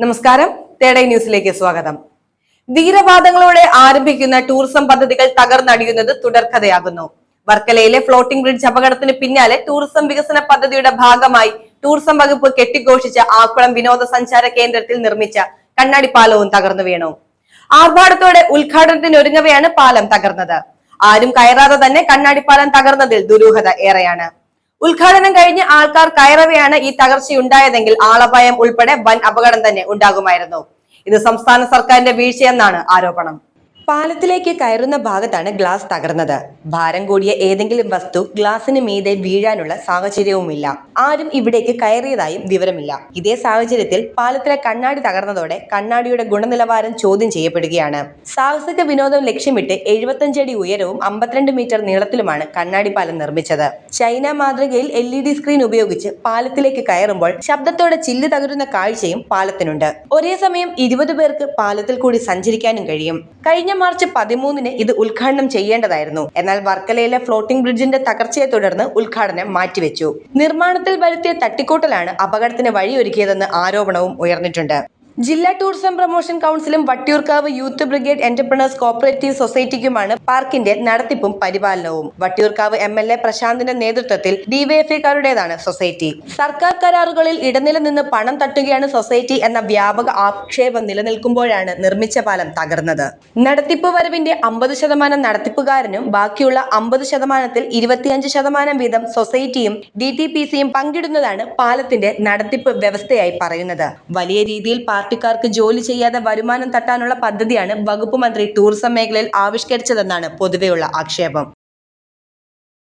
നമസ്കാരം. തേടൈ ന്യൂസിലേക്ക് സ്വാഗതം. വീരവാദങ്ങളോടെ ആരംഭിക്കുന്ന ടൂറിസം പദ്ധതികൾ തകർന്നടിയുന്നത് തുടർക്കഥയാകുന്നു. വർക്കലയിലെ ഫ്ലോട്ടിംഗ് ബ്രിഡ്ജ് അപകടത്തിന് പിന്നാലെ ടൂറിസം വികസന പദ്ധതിയുടെ ഭാഗമായി ടൂറിസം വകുപ്പ് കെട്ടിഘോഷിച്ച ആക്കുളം വിനോദസഞ്ചാര കേന്ദ്രത്തിൽ നിർമ്മിച്ച കണ്ണാടി പാലവും തകർന്നു വീണു. ആർഭാടത്തോടെ ഉദ്ഘാടനത്തിനൊരുങ്ങവെയാണ് പാലം തകർന്നത്. ആരും കയറാതെ തന്നെ കണ്ണാടിപ്പാലം തകർന്നതിൽ ദുരൂഹത ഏറെയാണ്. ഉദ്ഘാടനം കഴിഞ്ഞ് ആൾക്കാർ കയറവെയാണ് ഈ തകർച്ചയുണ്ടായതെങ്കിൽ ആളപായം ഉൾപ്പെടെ വൻ അപകടം തന്നെ ഉണ്ടാകുമായിരുന്നു. ഇത് സംസ്ഥാന സർക്കാരിന്റെ വീഴ്ചയെന്നാണ് ആരോപണം. പാലത്തിലേക്ക് കയറുന്ന ഭാഗത്താണ് ഗ്ലാസ് തകർന്നത്. ഭാരം കൂടിയ ഏതെങ്കിലും വസ്തു ഗ്ലാസിന് മീതെ വീഴാനുള്ള സാഹചര്യവുമില്ല. ആരും ഇവിടേക്ക് കയറിയതായും വിവരമില്ല. ഇതേ സാഹചര്യത്തിൽ പാലത്തിലെ കണ്ണാടി തകർന്നതോടെ കണ്ണാടിയുടെ ഗുണനിലവാരം ചോദ്യം ചെയ്യപ്പെടുകയാണ്. സാഹസിക വിനോദം ലക്ഷ്യമിട്ട് എഴുപത്തഞ്ചടി ഉയരവും അമ്പത്തിരണ്ട് മീറ്റർ നീളത്തിലുമാണ് കണ്ണാടി പാലം നിർമ്മിച്ചത്. ചൈന മാതൃകയിൽ എൽ ഇ ഡി സ്ക്രീൻ ഉപയോഗിച്ച് പാലത്തിലേക്ക് കയറുമ്പോൾ ശബ്ദത്തോടെ ചില്ല് തകരുന്ന കാഴ്ചയും പാലത്തിനുണ്ട്. ഒരേ സമയം ഇരുപത് പേർക്ക് പാലത്തിൽ കൂടി സഞ്ചരിക്കാനും കഴിയും. കഴിഞ്ഞ മാർച്ച് പതിമൂന്നിന് ഇത് ഉദ്ഘാടനം ചെയ്യേണ്ടതായിരുന്നു. എന്നാൽ വർക്കലയിലെ ഫ്ലോട്ടിംഗ് ബ്രിഡ്ജിന്റെ തകർച്ചയെ തുടർന്ന് ഉദ്ഘാടനം മാറ്റിവെച്ചു. നിർമ്മാണത്തിൽ വരുത്തിയ തട്ടിക്കൂട്ടലാണ് അപകടത്തിന് വഴിയൊരുക്കിയതെന്ന് ആരോപണവും ഉയർന്നിട്ടുണ്ട്. ജില്ലാ tourism promotion കൗൺസിലും Vattiyoorkavu youth brigade entrepreneurs cooperative സൊസൈറ്റിക്കുമാണ് പാർക്കിന്റെ നടത്തിപ്പും പരിപാലനവും. വട്ടിയൂർക്കാവ് എം എൽ എ പ്രശാന്തിന്റെ നേതൃത്വത്തിൽ ഡിവൈഎഫ്ഐക്കാരുടേതാണ് സൊസൈറ്റി. സർക്കാർ കരാറുകളിൽ ഇടനില നിന്ന് പണം തട്ടുകയാണ് സൊസൈറ്റി എന്ന വ്യാപക ആക്ഷേപം നിലനിൽക്കുമ്പോഴാണ് നിർമ്മിച്ച പാലം തകർന്നത്. നടത്തിപ്പ് വരവിന്റെ അമ്പത് ശതമാനം നടത്തിപ്പുകാരനും ബാക്കിയുള്ള അമ്പത് ശതമാനത്തിൽ ഇരുപത്തിയഞ്ച് ശതമാനം വീതം സൊസൈറ്റിയും ഡി ടി പി സിയും പങ്കിടുന്നതാണ് പാലത്തിന്റെ നടത്തിപ്പ് വ്യവസ്ഥയായി പറയുന്നത്. വലിയ രീതിയിൽ പാർട്ടിക്കാർക്ക് ജോലി ചെയ്യാതെ വരുമാനം തട്ടാനുള്ള പദ്ധതിയാണ് വകുപ്പ് മന്ത്രി ടൂറിസം മേഖലയിൽ ആവിഷ്കരിച്ചതെന്നാണ് പൊതുവെയുള്ള ആക്ഷേപം.